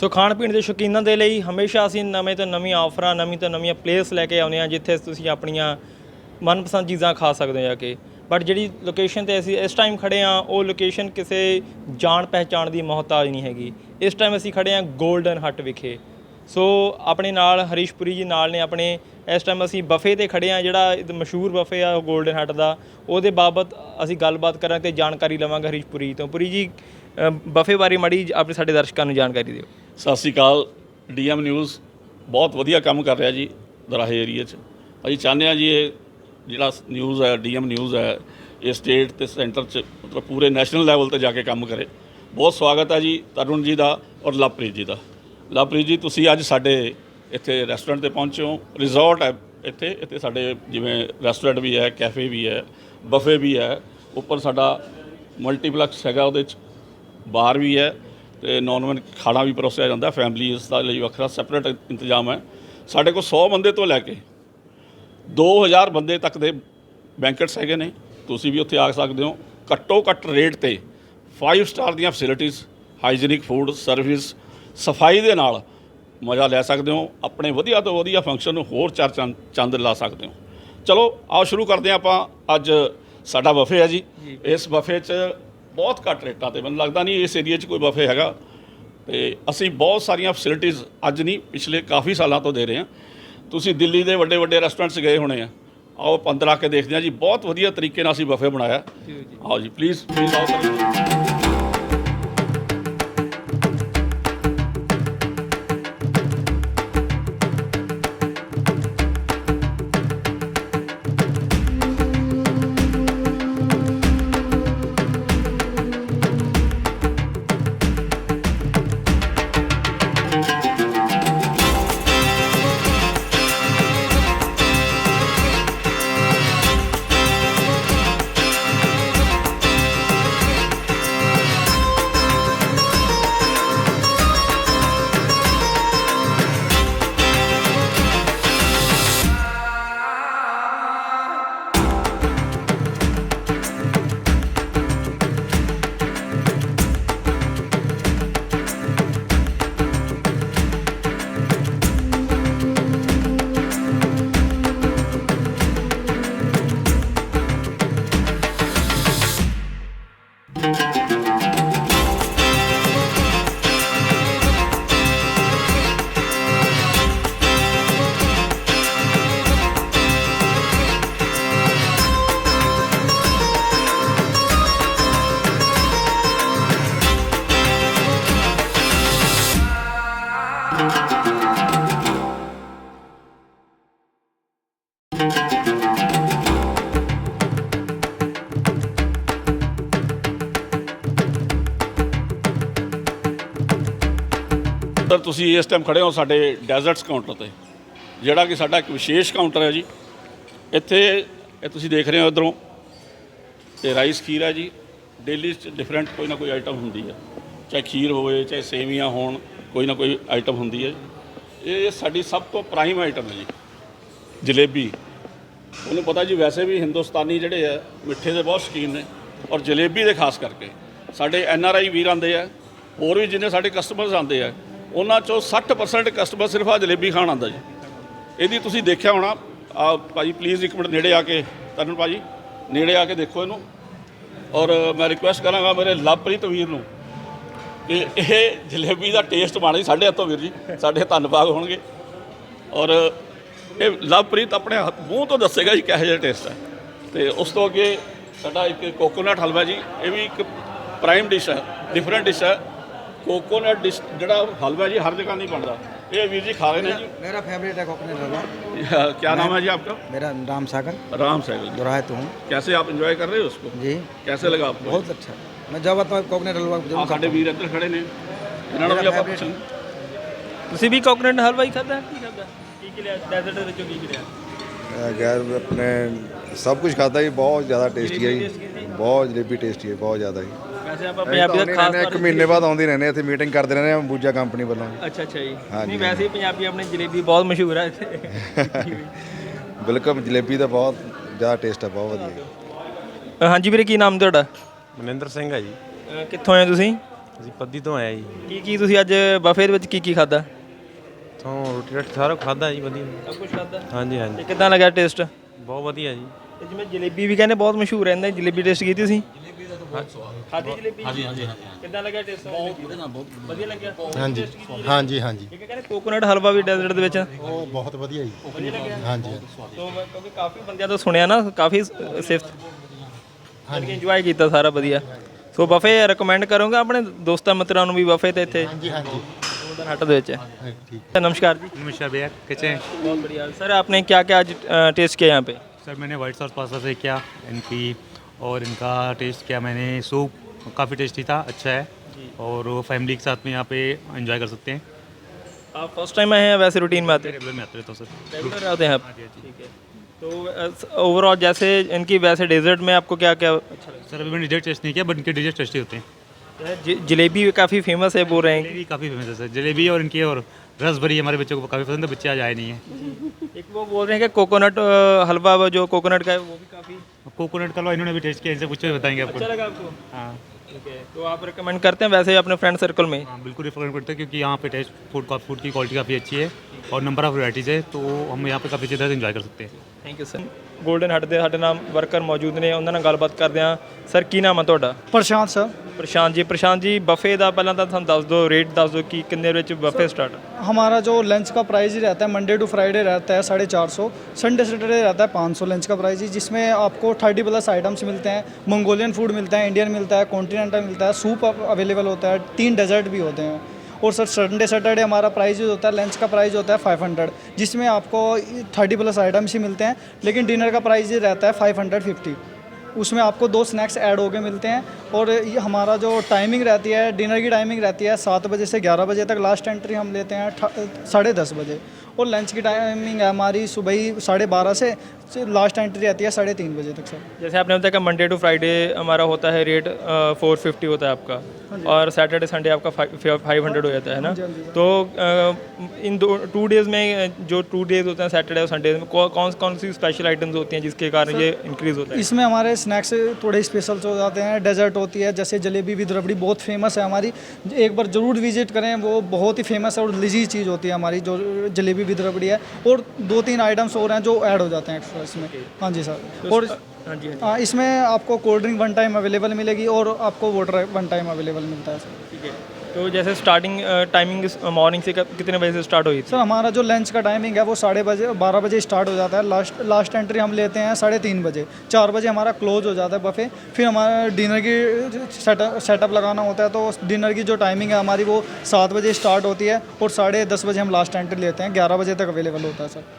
ਸੋ ਖਾਣ ਪੀਣ ਦੇ ਸ਼ੌਕੀਨਾਂ ਦੇ ਲਈ ਹਮੇਸ਼ਾ ਅਸੀਂ ਨਵੇਂ ਤੋਂ ਨਵੀਆਂ ਆਫਰਾਂ, ਨਵੀਂ ਤੋਂ ਨਵੀਆਂ ਪਲੇਸ ਲੈ ਕੇ ਆਉਂਦੇ ਹਾਂ ਜਿੱਥੇ ਤੁਸੀਂ ਆਪਣੀਆਂ ਮਨਪਸੰਦ ਚੀਜ਼ਾਂ ਖਾ ਸਕਦੇ ਹੋ ਜਾ ਕੇ। ਬਟ ਜਿਹੜੀ ਲੋਕੇਸ਼ਨ ਤੇ ਅਸੀਂ ਇਸ ਟਾਈਮ ਖੜੇ ਹਾਂ, ਉਹ ਲੋਕੇਸ਼ਨ ਕਿਸੇ ਜਾਣ ਪਹਿਚਾਣ ਦੀ ਮੁਹਤਾਜ ਨਹੀਂ ਹੈਗੀ। ਇਸ ਟਾਈਮ ਅਸੀਂ ਖੜੇ ਹਾਂ 골ਡਨ ਹੱਟ ਵਿਖੇ। ਸੋ ਆਪਣੇ ਨਾਲ ਹਰੀਸ਼ਪੁਰੀ ਜੀ ਨਾਲ ਨੇ ਆਪਣੇ, ਇਸ ਟਾਈਮ ਅਸੀਂ ਬਫੇ ਤੇ ਖੜੇ ਆ ਜਿਹੜਾ ਮਸ਼ਹੂਰ ਬਫੇ ਆ 골ਡਨ ਹੱਟ ਦਾ। ਉਹਦੇ ਬਾਬਤ ਅਸੀਂ ਗੱਲਬਾਤ ਕਰਾਂਗੇ ਤੇ ਜਾਣਕਾਰੀ ਲਵਾਂਗੇ ਹਰੀਸ਼ਪੁਰੀ ਤੋਂ। ਪੁਰੀ ਜੀ ਬਫੇ ਬਾਰੇ ਮੜੀ ਆਪਣੇ ਸਾਡੇ ਦਰਸ਼ਕਾਂ ਨੂੰ ਜਾਣਕਾਰੀ ਦਿਓ। ਸਤਿ ਸ਼੍ਰੀ ਅਕਾਲ ਡੀਐਮ ਨਿਊਜ਼, ਬਹੁਤ ਵਧੀਆ ਕੰਮ ਕਰ ਰਿਹਾ ਜੀ ਦਰਾਹੇ ਏਰੀਆ 'ਚ। ਅਸੀਂ ਚਾਹੁੰਦੇ ਹਾਂ ਜੀ ਇਹ ਜਿਹੜਾ ਨਿਊਜ਼ ਹੈ ਡੀਐਮ ਨਿਊਜ਼ ਹੈ, ਇਹ ਸਟੇਟ ਤੇ ਸੈਂਟਰ 'ਚ, ਮਤਲਬ ਪੂਰੇ ਨੈਸ਼ਨਲ ਲੈਵਲ ਤੇ ਜਾ ਕੇ ਕੰਮ ਕਰੇ। ਬਹੁਤ ਸਵਾਗਤ ਹੈ ਜੀ ਤਰੁਣ ਜੀ ਦਾ ਔਰ ਲਵਪ੍ਰੀਤ ਜੀ ਦਾ। ਲਵਪ੍ਰੀਤ ਜੀ, ਤੁਸੀਂ ਅੱਜ ਸਾਡੇ ਇੱਥੇ ਰੈਸਟੋਰੈਂਟ ਤੇ ਪਹੁੰਚੇ ਹੋ। ਰਿਜ਼ੋਰਟ ਹੈ ਇੱਥੇ ਇੱਥੇ ਸਾਡੇ ਜਿਵੇਂ ਰੈਸਟੋਰੈਂਟ ਵੀ ਹੈ, ਕੈਫੇ ਵੀ ਹੈ, ਬਫੇ ਵੀ ਹੈ। ਉੱਪਰ ਸਾਡਾ ਮਲਟੀਪਲੈਕਸ ਹੈਗਾ ਉਹਦੇ 'ਚ। ਬਾਰ ਵੀ ਹੈ ਤੇ ਨਾਨ ਵੈਜ ਖਾਣਾ ਵੀ ਪਰੋਸਿਆ ਜਾਂਦਾ ਫੈਮਲੀਜ਼ ਦਾ ਲਈ ਵੱਖਰਾ ਸੈਪਰੇਟ ਇੰਤਜ਼ਾਮ ਹੈ। ਸਾਡੇ ਕੋਲ 100 ਬੰਦੇ ਤੋਂ ਲੈ ਕੇ 2000 ਬੰਦੇ ਤੱਕ ਦੇ ਬੈਂਕਟਸ ਹੈਗੇ ਨੇ ਤੁਸੀਂ ਵੀ ਉੱਥੇ ਆ ਸਕਦੇ ਹੋ। ਘੱਟੋ ਘੱਟ ਰੇਟ ਤੇ 5 ਸਟਾਰ ਦੀਆਂ ਫੈਸਿਲਿਟੀਆਂ ਹਾਈਜੀਨਿਕ ਫੂਡ ਸਰਵਿਸ ਸਫ਼ਾਈ ਦੇ ਨਾਲ ਮਜ਼ਾ ਲੈ ਸਕਦੇ ਹੋ ਆਪਣੇ ਵਧੀਆ ਤੋਂ ਵਧੀਆ ਫੰਕਸ਼ਨ ਨੂੰ ਹੋਰ ਚਾਰ ਚੰਦ ਲਾ ਸਕਦੇ ਹੋ। ਚਲੋ ਆਓ ਸ਼ੁਰੂ ਕਰਦੇ ਹਾਂ ਆਪਾਂ। ਅੱਜ ਸਾਡਾ ਬਫੇ ਹੈ ਜੀ। ਇਸ ਬਫੇ 'ਚ ਬਹੁਤ ਘੱਟ ਰੇਟਾਂ ਤੇ। ਮੈਨੂੰ ਲੱਗਦਾ ਨਹੀਂ ਇਸ ਏਰੀਆ 'ਚ ਕੋਈ ਬਫੇ ਹੈਗਾ। ਤੇ ਅਸੀਂ ਬਹੁਤ ਸਾਰੀਆਂ ਫੈਸਿਲਿਟੀਆਂ ਅੱਜ ਨਹੀਂ ਪਿਛਲੇ ਕਾਫੀ ਸਾਲਾਂ ਤੋਂ ਦੇ ਰਹੇ ਹਾਂ। ਤੁਸੀਂ ਦਿੱਲੀ ਦੇ ਵੱਡੇ ਵੱਡੇ ਰੈਸਟੋਰੈਂਟਸ ਗਏ ਹੋਣੇ ਆ। ਆਓ ਅੰਦਰ ਆ ਕੇ ਦੇਖਦੇ ਹਾਂ ਜੀ। ਬਹੁਤ ਵਧੀਆ ਤਰੀਕੇ ਨਾਲ ਅਸੀਂ ਬਫੇ ਬਣਾਇਆ। ਆਓ ਜੀ ਪਲੀਜ਼ ਪਲੀਜ਼ ਆਓ। ਸਰ, ਤੁਸੀਂ ਇਸ ਟਾਈਮ ਖੜੇ ਹੋ ਸਾਡੇ ਡੈਜ਼ਰਟਸ ਕਾਊਂਟਰ ਤੇ, ਜਿਹੜਾ ਕਿ ਸਾਡਾ ਇੱਕ ਵਿਸ਼ੇਸ਼ ਕਾਊਂਟਰ ਹੈ ਜੀ। ਇੱਥੇ, ਇਹ ਤੁਸੀਂ ਦੇਖ ਰਹੇ ਹੋ ਇਧਰੋਂ, ਤੇ ਰਾਈਸ ਖੀਰ ਹੈ ਜੀ। ਡੇਲੀ ਡਿਫਰੈਂਟ ਕੋਈ ਨਾ ਕੋਈ ਆਈਟਮ ਹੁੰਦੀ ਹੈ। ਚਾਹੇ ਖੀਰ ਹੋਵੇ, ਚਾਹੇ ਸੇਵੀਆਂ ਹੋਣ ਕੋਈ ਨਾ ਕੋਈ ਆਈਟਮ ਹੁੰਦੀ ਹੈ ਇਹ ਸਾਡੀ ਸਭ ਤੋਂ ਪ੍ਰਾਈਮ ਆਈਟਮ ਹੈ ਜੀ। ਜਲੇਬੀ। ਉਹਨੂੰ ਪਤਾ ਜੀ ਵੈਸੇ ਵੀ ਹਿੰਦੁਸਤਾਨੀ ਜਿਹੜੇ ਆ, ਮਿੱਠੇ ਦੇ ਬਹੁਤ ਸ਼ੌਕੀਨ ਨੇ। ਔਰ ਜਲੇਬੀ ਦੇ ਖਾਸ ਕਰਕੇ। ਸਾਡੇ ਐਨ ਆਰ ਆਈ ਵੀਰ ਆਉਂਦੇ ਆ, ਹੋਰ ਵੀ ਜਿੰਨੇ ਸਾਡੇ ਕਸਟਮਰਸ ਆਉਂਦੇ ਆ, ਉਹਨਾਂ ਚੋਂ 60% ਕਸਟਮਰ ਸਿਰਫ ਆ ਜਲੇਬੀ ਖਾਣ ਆਉਂਦਾ ਜੀ। ਇਹਦੀ ਤੁਸੀਂ ਦੇਖਿਆ ਹੋਣਾ ਆ ਭਾਜੀ ਪਲੀਜ਼ ਇੱਕ ਮਿੰਟ ਨੇੜੇ ਆ ਕੇ ਤਰਨ ਭਾਜੀ ਨੇੜੇ ਆ ਕੇ ਦੇਖੋ ਇਹਨੂੰ। ਔਰ ਮੈਂ ਰਿਕੁਐਸਟ ਕਰਾਂਗਾ ਮੇਰੇ ਲਵਪ੍ਰੀਤ ਵੀਰ ਨੂੰ। ਕਿ ਇਹ ਜਲੇਬੀ ਦਾ ਟੇਸਟ ਮਾਣੇ ਸਾਡੇ ਹੱਥੋਂ ਵੀਰ ਜੀ ਸਾਡੇ ਧੰਨਵਾਦ ਹੋਣਗੇ ਔਰ ਇਹ ਲਵਪ੍ਰੀਤ ਆਪਣੇ ਹੱਥ- ਮੂੰਹ ਤੋਂ ਦੱਸੇਗਾ ਜੀ ਕਿਹੋ ਜਿਹਾ ਟੇਸਟ ਹੈ ਤੇ ਉਸ ਤੋਂ ਅੱਗੇ ਸਾਡਾ ਇੱਕ ਕੋਕੋਨਟ ਹਲਵਾ ਜੀ ਇਹ ਵੀ ਇੱਕ ਪ੍ਰਾਈਮ ਡਿਸ਼ ਹੈ ਡਿਫਰੈਂਟ ਡਿਸ਼ ਹੈ ਕੋਕੋਨਟ ਡਿਸ਼ ਜਿਹੜਾ ਹਲਵਾ ਜੀ ਹਰ ਜਗ੍ਹਾ ਨਹੀਂ ਬਣਦਾ ਇਹ ਵੀਰ ਜੀ ਖਾ ਰਹੇ ਨੇ ਜੀ मेरा फेवरेट है कोकोनट हलवा क्या नाम है जी आपका मेरा राम सागर राम साइकिल दोराहे तो हूँ कैसे आप एंजॉय कर रहे हो उसको जी कैसे लगा आपको बहुत अच्छा ਮੈਂ ਜਬ ਤੱਕ ਕੋਕਨਟ ਹਲਵਾ ਆ ਜ਼ਰੂਰ ਸਾਡੇ ਵੀਰ ਇੱਧਰ ਖੜੇ ਨੇ। ਇਹਨਾਂ ਨੂੰ ਵੀ ਆਪਾਂ ਪੁੱਛ ਲਈਏ। ਤੁਸੀਂ ਵੀ ਕੋਕਨਟ ਹਲਵਾ ਹੀ ਖਾਦਾ ਕੀ ਖਾਦਾ ਕੀ ਕਿ ਲਿਆ? ਡੈਜ਼ਰਟ ਦੇ ਵਿੱਚੋਂ ਕੀ ਕਿਰਿਆ ਗੈਰ ਆਪਣੇ ਸਭ ਕੁਝ ਖਾਦਾ ਜੀ ਬਹੁਤ ਜ਼ਿਆਦਾ ਟੇਸਟੀ ਹੈ ਜੀ। ਬਹੁਤ ਜਲੇਬੀ ਟੇਸਟੀ ਹੈ ਬਹੁਤ ਜ਼ਿਆਦਾ ਜੀ। ਵੈਸੇ ਆਪਾਂ ਪੰਜਾਬੀ ਦਾ ਖਾਸ ਇੱਕ ਮਹੀਨੇ ਬਾਅਦ ਆਉਂਦੇ ਰਹਿੰਦੇ ਇੱਥੇ ਮੀਟਿੰਗ ਕਰਦੇ ਰਹਿੰਦੇ ਆ ਅੰਬੂਜਾ ਕੰਪਨੀ ਵੱਲੋਂ। ਅੱਛਾ ਅੱਛਾ ਜੀ। ਨਹੀਂ ਵੈਸੇ ਹੀ ਪੰਜਾਬੀ ਆਪਣੀ ਜਲੇਬੀ ਬਹੁਤ ਮਸ਼ਹੂਰ ਹੈ ਇੱਥੇ। ਬਿਲਕੁਲ ਜਲੇਬੀ ਦਾ ਬਹੁਤ ਜ਼ਿਆਦਾ ਟੇਸਟ ਹੈ ਬਹੁਤ ਵਧੀਆ। ਹਾਂਜੀ ਵੀਰੇ ਕੀ ਨਾਮ ਤੁਹਾਡਾ? ਮਨਿੰਦਰ ਸਿੰਘ ਹੈ ਜੀ। ਅ, ਕਿੱਥੋਂ ਆਏ ਤੁਸੀਂ? ਅਸੀਂ ਪੱਦੀ ਤੋਂ ਆਇਆ ਜੀ। ਕੀ ਕੀ ਤੁਸੀਂ ਅੱਜ ਬਫੇ ਦੇ ਵਿੱਚ ਕੀ ਕੀ ਖਾਦਾ ਤੋਂ ਰੋਟੀ ਰਾਟੀ ਸਾਰਾ ਖਾਦਾ ਜੀ ਵਧੀਆ। ਸਭ ਕੁਝ ਖਾਦਾ ਹਾਂਜੀ ਹਾਂਜੀ। ਤੇ ਕਿੱਦਾਂ ਲੱਗਾ ਟੇਸਟ ਬਹੁਤ ਵਧੀਆ ਜੀ। ਤੇ ਜਿਵੇਂ ਜਲੇਬੀ ਵੀ ਕਹਿੰਦੇ ਬਹੁਤ ਮਸ਼ਹੂਰ ਰਹਿੰਦਾ ਜਲੇਬੀ ਟੇਸਟ ਕੀਤੀ ਤੁਸੀਂ? ਖਾਦੀ ਜਲੇਬੀ? ਹਾਂਜੀ ਹਾਂਜੀ ਕਿੱਦਾਂ ਲੱਗਾ ਟੇਸਟ ਬਹੁਤ ਵਧੀਆ ਬਹੁਤ ਵਧੀਆ। ਲੱਗਿਆ? ਹਾਂਜੀ ਹਾਂਜੀ ਹਾਂਜੀ। ਇਹ ਕਹਿੰਦੇ ਕੋਕੋਨਟ ਹਲਵਾ ਵੀ ਡੈਜ਼ਰਟ ਦੇ ਵਿੱਚ? ਉਹ ਬਹੁਤ ਵਧੀਆ ਜੀ। ਹਾਂਜੀ। ਤੋਂ ਮੈਂ ਕਿਉਂਕਿ ਕਾਫੀ ਬੰਦਿਆਂ ਤੋਂ ਸੁਣਿਆ ਨਾ ਕਾਫੀ ਸਿਫਤ। ਹਾਂਜੀ ਇੰਜੋਏ ਕੀਤਾ ਸਾਰਾ ਵਧੀਆ ਸੋ ਬਫੇ ਰეკਮੈਂਡ ਕਰੂੰਗਾ ਆਪਣੇ ਦੋਸਤਾਂ ਮਿੱਤਰਾਂ ਨੂੰ ਵੀ ਬਫੇ ਤੇ ਇੱਥੇ ਹਾਂਜੀ ਹਾਂਜੀ ਗੋਲਡਨ ਹਟ ਦੇ ਵਿੱਚ ਹੈ ठीक सर, नमस्कार जी नमस्कार भैया कैसे हैं बहुत बढ़िया सर आपने क्या क्या आज टेस्ट किया यहाँ पे सर मैंने व्हाइट सॉस पास्ता से किया इनकी और इनका टेस्ट किया मैंने सूप काफ़ी टेस्टी था अच्छा है और वो फैमिली के साथ में यहाँ पे एंजॉय कर सकते हैं आप फर्स्ट टाइम आए हैं या वैसे रूटीन में आते हैं रेगुलर में आते रहता हूँ सर रेगुलर आते हैं आप ठीक है तो ओवरऑल जैसे इनकी वैसे डेजर्ट में आपको क्या क्या अच्छा सर अभी मैंने डिजर्ट टेस्ट नहीं किया बट इनके डिजर्ट टेस्टी होते हैं। लगता है जलेबी भी काफ़ी फ़ेमस है बोल रहे हैं। जलेबी काफ़ी फ़ेमस है सर। जलेबी और इनकी और रस भरी हमारे बच्चों को काफ़ी पसंद है बच्चे आज आए नहीं है। एक वो बोल रहे हैं कि कोकोनट हलवा जो कोकोनट का है वो भी काफ़ी कोकोनट का हलवा इन्होंने भी टेस्ट किया इनसे पूछो बताएँगे अच्छा आपको लगा आपको? हाँ। ठीक है तो आप रिकमेंड करते हैं वैसे अपने फ्रेंड सर्कल में? हाँ बिल्कुल रिकमेंड करते हैं क्योंकि यहाँ पे टेस्ट फ़ूड का फ़ूड की क्वालिटी काफ़ी अच्छी है और नंबर ऑफ़ वैराइटीज़ है तो हम यहाँ पे काफ़ी अच्छी तरह से इन्जॉय कर सकते हैं। Thank you sir golden hut ਦੇ ਸਾਡੇ ਨਾਲ ਵਰਕਰ ਮੌਜੂਦ ਨੇ ਉਹਨਾਂ ਨਾਲ ਗੱਲਬਾਤ ਕਰਦੇ ਆ ਸਰ ਕੀ ਨਾਮ ਆ ਤੁਹਾਡਾ ਪ੍ਰਸ਼ਾਂਤ ਸਰ ਪ੍ਰशांत जी प्रशांत जी बफे का पहला तो तुम दस दो रेट दस दो कि किन्ने बफे स्टार्ट हमारा जो लंच का प्राइस ही रहता है मंडे टू फ्राइडे रहता है साढ़े चार सौ संडे सैटरडे रहता है पाँच सौ लंच का प्राइस ही जिसमें आपको थर्टी प्लस आइटम्स मिलते हैं मंगोलियन फूड मिलता है इंडियन मिलता है कॉन्टीनेंटल मिलता है सूप अवेलेबल होता है तीन डेजर्ट भी होते हैं और सर संडे सैटरडे हमारा प्राइस जो होता है लंच का प्राइस होता है फाइव हंड्रेड जिसमें आपको थर्टी प्लस आइटम्स ही मिलते हैं, लेकिन डिनर का प्राइस ही रहता है फाइव हंड्रेड फिफ्टी उसमें आपको दो स्नैक्स ऐड हो गए मिलते हैं, और ये हमारा जो टाइमिंग रहती है डिनर की टाइमिंग रहती है सात बजे से ग्यारह बजे तक लास्ट एंट्री हम लेते हैं साढ़े दस बजे। और लंच की टाइमिंग है हमारी सुबह ही साढ़े बारह से लास्ट एंट्री रहती है साढ़े तीन बजे तक सर जैसे आपने बताया कि मंडे टू फ्राइडे हमारा होता है रेट फोर फिफ्टी होता है आपका और सैटरडे संडे आपका फाइव हंड्रेड हो जाता है ना? तो इन दो टू डेज़ में जो टू डेज़ होते हैं सैटरडे और संडे में कौन कौन सी स्पेशल आइटम्स होती हैं जिसके कारण ये इंक्रीज़ होता है? इसमें हमारे स्नैक्स थोड़े स्पेशल हो जाते हैं डेजर्ट होती है जैसे जलेबी विद रबड़ी बहुत फ़ेमस है हमारी। एक बार ज़रूर विज़िट करें वो बहुत ही फ़ेमस है और लजीज चीज़ होती है हमारी जो जलेबी विद रबड़ी है और दो तीन आइटम्स और हैं जो ऐड हो जाते हैं एक्स्ट्रा इसमें हाँ जी सर और हाँ जी हाँ हाँ इसमें आपको cold drink one time available मिलेगी और आपको वाटर वन टाइम अवेलेबल मिलता है सर ठीक है तो जैसे स्टार्टिंग टाइमिंग मॉर्निंग से कितने बजे से स्टार्ट हुई सर, हमारा जो लंच का टाइमिंग है वो साढ़े बजे, बारह बजे स्टार्ट हो जाता है। लास्ट लास्ट एंट्री हम लेते हैं साढ़े तीन बजे। चार बजे हमारा क्लोज हो जाता है बफे फिर हमारा डिनर की सेटअप सेटअप लगाना होता है तो डिनर की जो टाइमिंग है हमारी वो सात बजे स्टार्ट होती है और साढ़े दस बजे हम लास्ट एंट्री लेते हैं। ग्यारह बजे तक अवेलेबल होता है, सर।